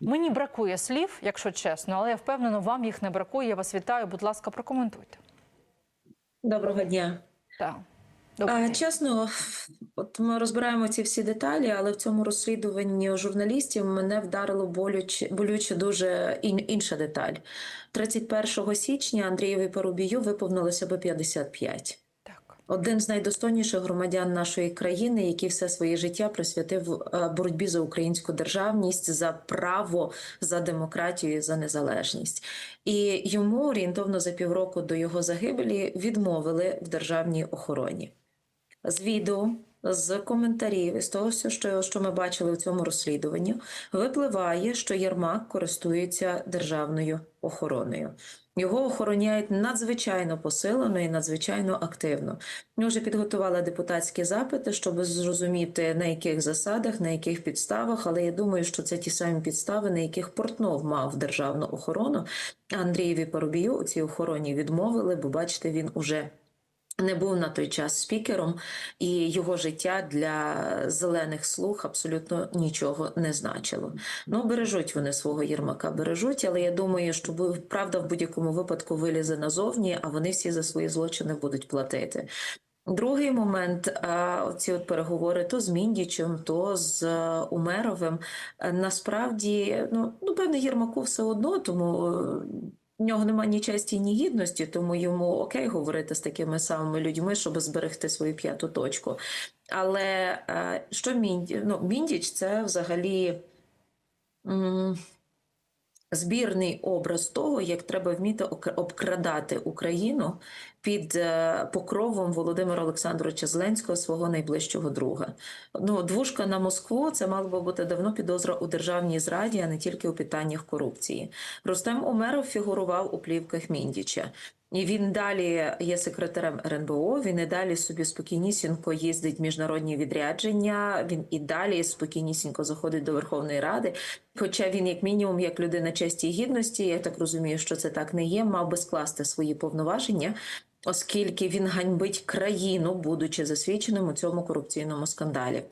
Мені бракує слів, якщо чесно, але я впевнена, вам їх не бракує. Я вас вітаю. Будь ласка, прокоментуйте. Доброго дня. Так. А, чесно, от ми розбираємо ці всі деталі, але в цьому розслідуванні журналістів мене вдарило болюче, болюче дуже ін, інша деталь. 31 січня Андрієві Парубію виповнилося би 55. Один з найдостойніших громадян нашої країни, який все своє життя присвятив е, боротьбі за українську державність, за право, за демократію, за незалежність. І йому орієнтовно за півроку до його загибелі відмовили в державній охороні. З відео, з коментарів, з того, що, що ми бачили в цьому розслідуванні, випливає, що Єрмак користується державною охороною. Його охороняють надзвичайно посилено і надзвичайно активно. Ми вже підготувала депутатські запити, щоб зрозуміти на яких засадах, на яких підставах. Але я думаю, що це ті самі підстави, на яких Портнов мав державну охорону. Андрієві Парубію у цій охороні відмовили, бо бачите, він уже не був на той час спікером, і його життя для зелених слуг абсолютно нічого не значило. Ну, бережуть вони свого Єрмака, бережуть, але я думаю, що правда в будь-якому випадку вилізе назовні, а вони всі за свої злочини будуть платити. Другий момент, ці от переговори то з Міндічем, то з е, Умеровим. е, Насправді, ну, ну певне, Єрмаку все одно, тому е, в нього немає ні честі, ні гідності, тому йому окей говорити з такими самими людьми, щоб зберегти свою п'яту точку. Але е, що Мінді... ну, Міндіч це взагалі. Збірний образ того, як треба вміти обкрадати Україну під е, покровом Володимира Олександровича Зеленського, свого найближчого друга. Ну, двушка на Москву це мало би бути давно підозра у державній зраді, а не тільки у питаннях корупції. Рустем Умеров фігурував у плівках Міндіча. І він далі є секретарем РНБО. Він і далі собі спокійнісінько їздить в міжнародні відрядження. Він і далі спокійнісінько заходить до Верховної Ради. Хоча він, як мінімум, як людина честі і гідності, я так розумію, що це так не є, мав би скласти свої повноваження, оскільки він ганьбить країну, будучи засвідченим у цьому корупційному скандалі.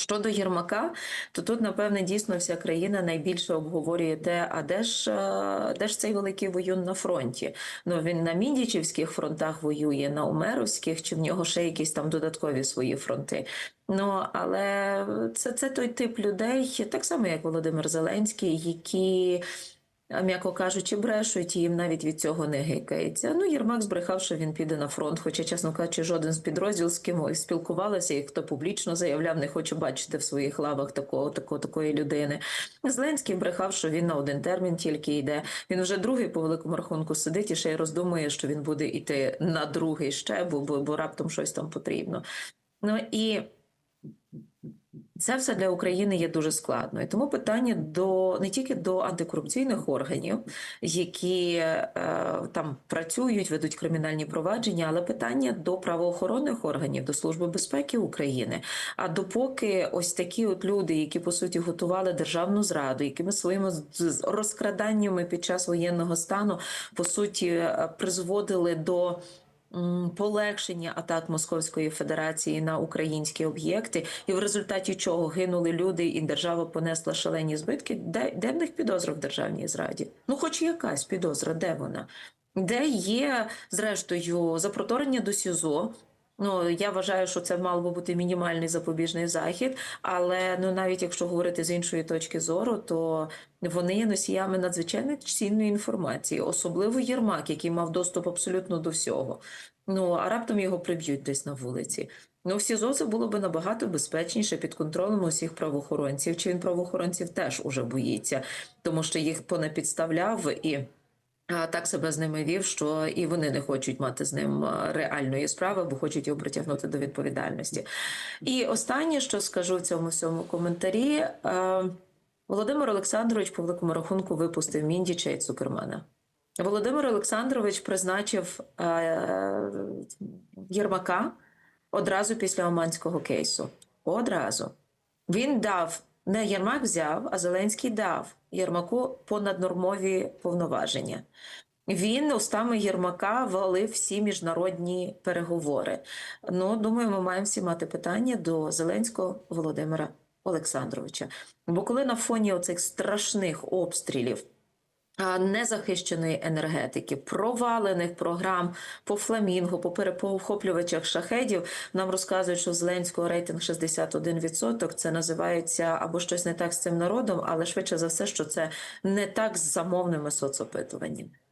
Щодо Єрмака, то тут, напевне, дійсно вся країна найбільше обговорює те, а де ж, е, де ж цей великий воюн на фронті? Ну він на Міндічівських фронтах воює, на Умеровських, чи в нього ще якісь там додаткові свої фронти. Ну але це, це той тип людей, так само як Володимир Зеленський, які. М'яко кажучи, брешуть, і їм навіть від цього не гикається. Ну, Єрмак збрехав, що він піде на фронт. Хоча, чесно кажучи, жоден з підрозділ, з ким спілкувалася, і хто публічно заявляв, не хочу бачити в своїх лавах такого, такого такої людини. Зеленський брехав, що він на один термін тільки йде. Він вже другий по великому рахунку сидить і ще й роздумує, що він буде йти на другий ще, бо, бо, бо раптом щось там потрібно. Ну і це все для України є дуже складно. І тому питання до не тільки до антикорупційних органів, які е, там працюють, ведуть кримінальні провадження, але питання до правоохоронних органів, до Служби безпеки України. А допоки ось такі от люди, які по суті готували державну зраду, якими своїми розкраданнями під час воєнного стану по суті е, призводили до полегшення атак Московської Федерації на українські об'єкти, і в результаті чого гинули люди, і держава понесла шалені збитки. Де, де в них підозра в державній зраді? Ну, хоч якась підозра, де вона? Де є, зрештою, запроторення до СІЗО. Ну, я вважаю, що це мав би бути мінімальний запобіжний захід, але ну навіть якщо говорити з іншої точки зору, то вони є носіями надзвичайно цінної інформації, особливо Єрмак, який мав доступ абсолютно до всього. Ну а раптом його приб'ють десь на вулиці. Ну, в СІЗО це було б набагато безпечніше під контролем усіх правоохоронців. Чи він правоохоронців теж уже боїться, тому що їх понапідставляв і. Так себе з ними вів, що і вони не хочуть мати з ним реальної справи, бо хочуть його притягнути до відповідальності. І останнє, що скажу в цьому всьому коментарі, Володимир Олександрович по великому рахунку випустив Міндіча і Цукермана. Володимир Олександрович призначив Єрмака одразу після Оманського кейсу. Одразу. Він дав, не Єрмак взяв, а Зеленський дав Єрмаку понаднормові повноваження. Він устами Єрмака валив всі міжнародні переговори. Ну, думаю, ми маємо всі мати питання до Зеленського Володимира Олександровича. Бо коли на фоні оцих страшних обстрілів незахищеної енергетики, провалених програм по фламінгу, по переповхоплювачах шахедів, нам розказують, що в Зеленського рейтинг 61%. Це називається або щось не так з цим народом, але швидше за все, що це не так з замовними соцопитуваннями.